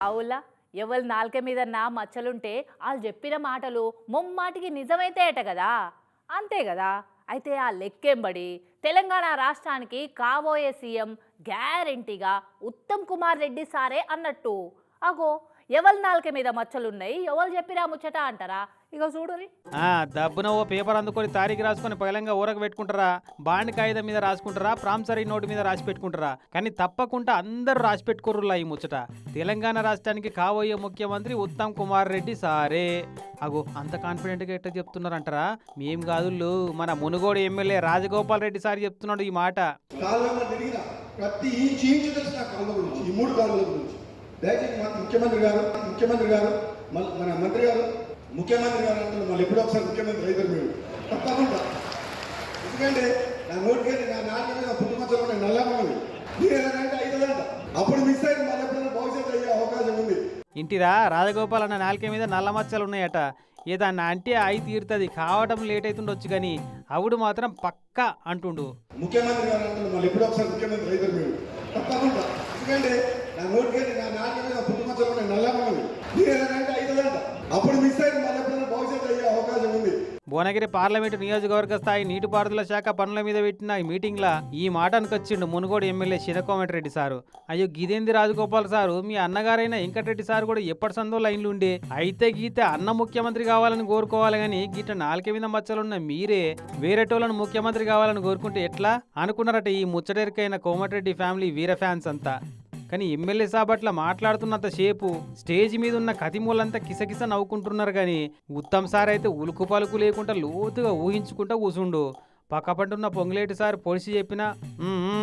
అవులా ఎవరి నాలుక మీద నా మచ్చలుంటే వాళ్ళు చెప్పిన మాటలు ముమ్మాటికి నిజమైతే కదా? అంతే కదా? అయితే ఆ లెక్కెంబడి తెలంగాణ రాష్ట్రానికి కాబోయే సీఎం గ్యారెంటీగా ఉత్తమ్ కుమార్ రెడ్డి సారే అన్నట్టు. అగో ఎవరి నాలుక మీద మచ్చలున్నాయి? ఎవరు చెప్పిరా ముచ్చట అంటారా? ఇక చూడురి ఆ దబ్బున ఓ పేపర్ అందుకొని తారీఖు రాసుకొని పగలంగా ఊరకు పెట్టుకుంటారా? బాండ్ కాగితం మీద రాసుకుంటారా? ప్రామిసరీ నోటు మీద రాసి పెట్టుకుంటారా? కానీ తప్పకుండా అందరూ రాసి పెట్టుకోరులా ఈ ముచ్చట. తెలంగాణ రాష్ట్రానికి కాబోయే ముఖ్యమంత్రి ఉత్తమ్ కుమార్ రెడ్డి సారే. అగో అంత కాన్ఫిడెంట్గా ఎట్లా చెప్తున్నారంటారా? మేం కాదుళ్ళు మన మునుగోడు ఎమ్మెల్యే రాజగోపాల్ రెడ్డి సార్ చెప్తున్నాడు ఈ మాట. ప్రతి ఇంచు ఇంచు తెలుసు నా కాలువ గురించి ఈ మూడు కాలువల గురించి. దయచేసి మా ముఖ్యమంత్రి గారు ముఖ్యమంత్రి గారు మన మంత్రి గారు ముఖ్యమంత్రి గారు అంటే మళ్ళీ ఎప్పుడో ఒకసారి ముఖ్యమంత్రి అవుతారు మీరు. తప్పకుండా. ఎందుకంటే నా నోటికి నా నాన్న మీద పుట్టుమచ్చలు ఉన్నాయి నల్లమన్నవి మీరు ఏదంటే ఐదుదంట అప్పుడు మిస్ అయ్యి మళ్ళీ ఎప్పుడైనా భవిష్యత్తు అయ్యే అవకాశం ఉంది. ఇంటిరా రాజగోపాల్ అన్న నాలుక మీద నల్ల మచ్చలు ఉన్నాయట. ఏదన్నా అంటే అయి తీరుతుంది. కావడం లేట్ అవుతుండొచ్చు కానీ అవుడు మాత్రం పక్కా అంటుండు. ముఖ్యమంత్రి గారు అంటే మళ్ళీ ఎప్పుడో ఒకసారి ముఖ్యమంత్రి అవుతారు మీరు. తప్పకుండా. ఎందుకంటే నా నోటికి నా నాన్న మీద పుట్టుమచ్చలు ఉన్నాయి నల్లమన్నవి మీరు ఏదంటే ఐదుదంట అప్పుడు మిస్ మళ్ళీ భవిష్యత్తు అయ్యే అవకాశం ఉంది. భువనగిరి పార్లమెంటు నియోజకవర్గ స్థాయి నీటిపారుదల శాఖ పనుల మీద పెట్టిన ఈ మీటింగ్లో ఈ మాట అనుకొచ్చిండు మునుగోడు ఎమ్మెల్యే శినకోమటిరెడ్డి సారు. అయ్యో గిదేంది రాజగోపాల్ సారు? మీ అన్నగారైన వెంకటరెడ్డి సారు కూడా ఎప్పటి సందో లైన్లు ఉండే. అయితే గీతే అన్న ముఖ్యమంత్రి కావాలని కోరుకోవాలి కానీ గీట నాలుక మీద మచ్చలున్న మీరే వేరేటోళ్ళను ముఖ్యమంత్రి కావాలని కోరుకుంటే ఎట్లా? అనుకున్నారట ఈ ముచ్చటెరికైన కోమటిరెడ్డి ఫ్యామిలీ వీర ఫ్యాన్స్ అంతా. కానీ ఎమ్మెల్యే సాబట్ల మాట్లాడుతున్నంత సేపు స్టేజ్ మీద ఉన్న కతిమూలంతా కిసకిస నవ్వుకుంటున్నారు కానీ ఉత్తమ్ సార్ అయితే ఉలుకు పలుకు లేకుండా లోతుగా ఊహించుకుంటా కూసుండు. పక్కపంటున్న పొంగులేటి సార్ పొడిచి చెప్పినా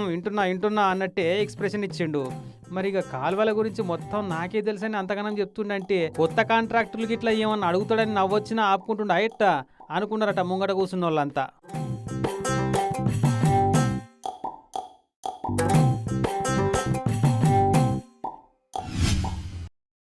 వింటున్నా వింటున్నా అన్నట్టే ఎక్స్ప్రెషన్ ఇచ్చిండు. మరి ఇక కాలువల గురించి మొత్తం నాకే తెలుసని అంతగానం చెప్తుండంటే కొత్త కాంట్రాక్టులకి గిట్లా ఏమన్నా అడుగుతాడని నవ్వొచ్చినా ఆపుకుంటుండ అయ్యట్ట అనుకున్నారట ముంగట కూర్చున్న వాళ్ళంతా